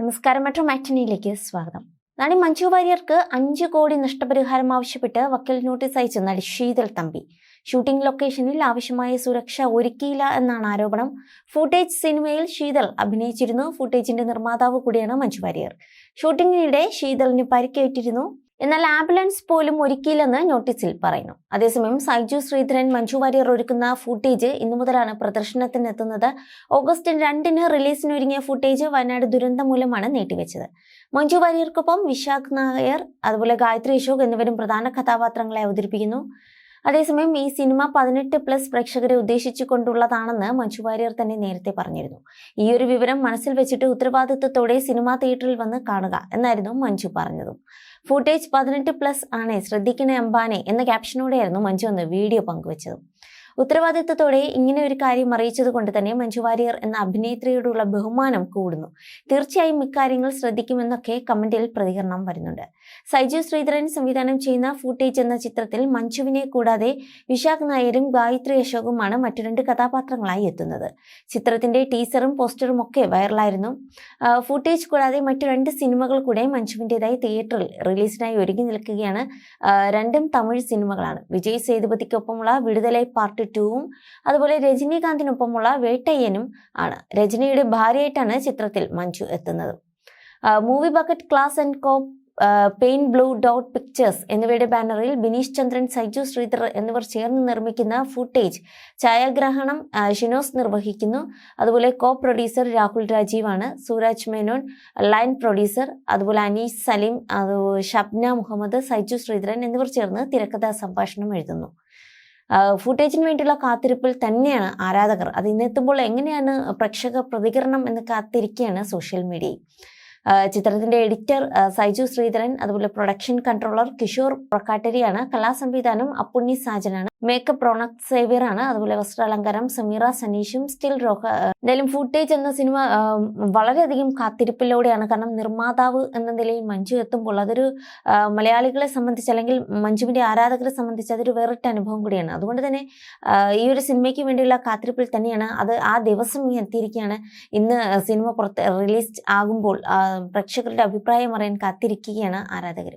നമസ്കാരം. മെട്രോ മാറ്റിനിയിലേക്ക് സ്വാഗതം. നടി മഞ്ജു വാര്യർക്ക് അഞ്ച് കോടി നഷ്ടപരിഹാരം ആവശ്യപ്പെട്ട് വക്കീൽ നോട്ടീസ് അയച്ച നടി ശീതൽ തമ്പി. ഷൂട്ടിംഗ് ലൊക്കേഷനിൽ ആവശ്യമായ സുരക്ഷ ഒരുക്കിയില്ല എന്നാണ് ആരോപണം. ഫുട്ടേജ് സിനിമയിൽ ശീതൽ അഭിനയിച്ചിരുന്നു. ഫുട്ടേജിന്റെ നിർമ്മാതാവ് കൂടിയാണ് മഞ്ജു വാര്യർ. ഷൂട്ടിങ്ങിനിടെ ശീതലിന് പരിക്കേറ്റിരുന്നു. എന്നാൽ ആംബുലൻസ് പോലും ഒരുക്കിയില്ലെന്ന് നോട്ടീസിൽ പറയുന്നു. അതേസമയം സൈജു ശ്രീധരൻ മഞ്ജു വാര്യർ ഒരുക്കുന്ന ഫുട്ടേജ് ഇന്നു മുതലാണ് പ്രദർശനത്തിനെത്തുന്നത്. ഓഗസ്റ്റ് രണ്ടിന് റിലീസിനൊരുങ്ങിയ ഫുട്ടേജ് വയനാട് ദുരന്തം മൂലമാണ് നീട്ടിവെച്ചത്. മഞ്ജു വാര്യർക്കൊപ്പം വിശാഖ് നായർ അതുപോലെ ഗായത്രി അശോക് എന്നിവരും പ്രധാന കഥാപാത്രങ്ങളെ അവതരിപ്പിക്കുന്നു. അതേസമയം ഈ സിനിമ പതിനെട്ട് പ്ലസ് പ്രേക്ഷകരെ ഉദ്ദേശിച്ചുകൊണ്ടുള്ളതാണെന്ന് മഞ്ജു വാര്യർ തന്നെ നേരത്തെ പറഞ്ഞിരുന്നു. ഈ ഒരു വിവരം മനസ്സിൽ വെച്ചിട്ട് ഉത്തരവാദിത്വത്തോടെ സിനിമാ തിയേറ്ററിൽ വന്ന് കാണുക എന്നായിരുന്നു മഞ്ജു പറഞ്ഞതും. ഫുട്ടേജ് പതിനെട്ട് പ്ലസ് ആണ്. ശ്രദ്ധിക്കണേ അംബാനെ എന്ന ക്യാപ്ഷനോടെയായിരുന്നു മഞ്ജു അന്ന് വീഡിയോ പങ്കുവച്ചത്. ഉത്തരവാദിത്വത്തോടെ ഇങ്ങനെ ഒരു കാര്യം അറിയിച്ചത് കൊണ്ട് തന്നെ മഞ്ജു വാര്യർ എന്ന അഭിനേത്രിയോടുള്ള ബഹുമാനം കൂടുന്നു. തീർച്ചയായും ഇക്കാര്യങ്ങൾ ശ്രദ്ധിക്കുമെന്നൊക്കെ കമന്റിൽ പ്രതികരണം വരുന്നുണ്ട്. സൈജു ശ്രീധരൻ സംവിധാനം ചെയ്യുന്ന ഫൂട്ടേജ് എന്ന ചിത്രത്തിൽ മഞ്ജുവിനെ കൂടാതെ വിശാഖ് നായരും ഗായത്രി അശോകുമാണ് മറ്റു രണ്ട് കഥാപാത്രങ്ങളായി എത്തുന്നത്. ചിത്രത്തിന്റെ ടീസറും പോസ്റ്ററും ഒക്കെ വൈറലായിരുന്നു. ഫൂട്ടേജ് കൂടാതെ മറ്റു രണ്ട് സിനിമകൾ കൂടെ മഞ്ജുവിന്റെതായി തിയേറ്ററിൽ റിലീസിനായി ഒരുങ്ങി നിൽക്കുകയാണ്. രണ്ടും തമിഴ് സിനിമകളാണ്. വിജയ് സേതുപതിക്കൊപ്പമുള്ള വിടുതലൈ പാർട്ട് ടൂവും അതുപോലെ രജനീകാന്തിനൊപ്പമുള്ള വേട്ടയ്യനും ആണ്. രജനിയുടെ ഭാര്യയായിട്ടാണ് ചിത്രത്തിൽ മഞ്ജു എത്തുന്നത്. Movie bucket class and co pain blue dot pictures എന്നിവയുടെ ബാനറിൽ ബിനീഷ് ചന്ദ്രൻ സൈജു ശ്രീധർ എന്നിവർ ചേർന്ന് നിർമ്മിക്കുന്ന ഫുട്ടേജ് ഛായാഗ്രഹണം ഷിനോസ് നിർവഹിക്കുന്നു. അതുപോലെ കോ പ്രൊഡ്യൂസർ രാഹുൽ രാജീവാണ് സൂരജ് മേനോൻ ലൈൻ പ്രൊഡ്യൂസർ അതുപോലെ അനീസ് സലീം ഷബ്ന മുഹമ്മദ് സൈജു ശ്രീധരൻ എന്നിവർ ചേർന്ന് തിരക്കഥാ സംഭാഷണം എഴുതുന്നു. ഫുട്ടേജിന് വേണ്ടിയുള്ള കാത്തിരിപ്പിൽ തന്നെയാണ് ആരാധകർ. അത് ഇന്നെത്തുമ്പോൾ എങ്ങനെയാണ് പ്രേക്ഷക പ്രതികരണം എന്ന് കാത്തിരിക്കുകയാണ് സോഷ്യൽ മീഡിയയിൽ ചിത്രത്തിന്റെ എഡിറ്റർ സൈജു ശ്രീധരൻ അതുപോലെ പ്രൊഡക്ഷൻ കൺട്രോളർ കിഷോർ പ്രക്കാട്ടരിയാണ് കലാസംവിധാനം അപ്പുണ്ണി സാജനാണ്. മേക്കപ്പ് റോണക് സേവിയർ ആണ്. അതുപോലെ വസ്ത്രാലങ്കാരം സമീറ സനീഷും സ്റ്റിൽ റോഹ എന്തായാലും ഫുട്ടേജ് എന്ന സിനിമ വളരെയധികം കാത്തിരിപ്പിലൂടെയാണ്. കാരണം നിർമ്മാതാവ് എന്ന നിലയിൽ മഞ്ജു എത്തുമ്പോൾ അതൊരു മലയാളികളെ സംബന്ധിച്ച് അല്ലെങ്കിൽ മഞ്ജുവിന്റെ ആരാധകരെ സംബന്ധിച്ച് അതൊരു വേറിട്ട അനുഭവം കൂടിയാണ്. അതുകൊണ്ട് തന്നെ ഈ ഒരു സിനിമയ്ക്ക് വേണ്ടിയുള്ള കാത്തിരിപ്പിൽ തന്നെയാണ് അത് ആ ദിവസം ഈ എത്തിയിരിക്കുകയാണ്. ഇന്ന് സിനിമ പുറത്ത് റിലീസ് ആകുമ്പോൾ പ്രേക്ഷകരുടെ അഭിപ്രായം അറിയാൻ കാത്തിരിക്കുകയാണ് ആരാധകർ